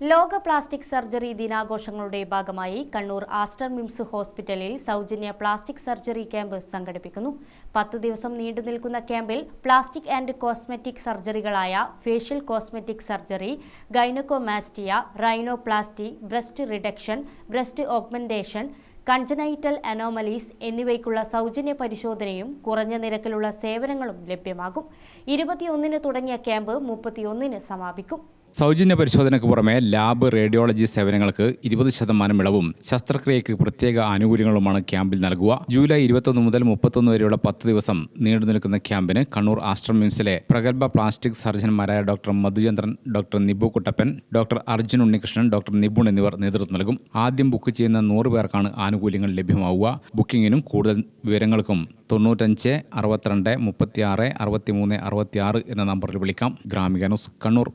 ലോക plastic surgery ദിനാഘോഷങ്ങളുടെ ഭാഗമായി Kannur Aster MIMS ഹോസ്പിറ്റലിൽ സൗജന്യ പ്ലാസ്റ്റിക് സർജറി ക്യാമ്പ് സംഘടിപ്പിക്കുന്നു. പത്ത് ദിവസം നീണ്ടു നിൽക്കുന്ന ക്യാമ്പിൽ plastic and cosmetic സർജറികളായ facial cosmetic surgery gynaecomastia rhinoplasty breast reduction breast augmentation congenital anomalies എന്നിവയ്ക്കുള്ള സൗജന്യ പരിശോധനയും കുറഞ്ഞ നിരക്കിലുള്ള സേവനങ്ങളും ലഭ്യമാകും. ഇരുപത്തിയൊന്നിന് തുടങ്ങിയ ക്യാമ്പ് മുപ്പത്തിയൊന്നിന് സമാപിക്കും. സൗജന്യ പരിശോധനയ്ക്ക് പുറമെ ലാബ് റേഡിയോളജി സേവനങ്ങൾക്ക് ഇരുപത് ശതമാനം ഇളവും ശസ്ത്രക്രിയയ്ക്ക് പ്രത്യേക ആനുകൂല്യങ്ങളുമാണ് ക്യാമ്പിൽ നൽകുക. ജൂലൈ ഇരുപത്തൊന്ന് മുതൽ മുപ്പത്തൊന്ന് വരെയുള്ള പത്ത് ദിവസം നീണ്ടു നിൽക്കുന്ന ക്യാമ്പിന് കണ്ണൂർ ആശ്രം മിംസിലെ പ്രഗത്ഭ plastic സർജൻമാരായ doctor Madhuchandran doctor Nibu Kuttappan doctor Arjun Unnikrishnan doctor Nibun എന്നിവർ നേതൃത്വം നൽകും. ആദ്യം ബുക്ക് ചെയ്യുന്ന നൂറ് പേർക്കാണ് ആനുകൂല്യങ്ങൾ ലഭ്യമാവുക. ബുക്കിങ്ങിനും കൂടുതൽ വിവരങ്ങൾക്കും തൊണ്ണൂറ്റഞ്ച് അറുപത്തിരണ്ട് മുപ്പത്തിയാറ് അറുപത്തിമൂന്ന് അറുപത്തിയാറ് എന്ന നമ്പറിൽ വിളിക്കാം. ഗ്രാമിക ന്യൂസ് കണ്ണൂർ.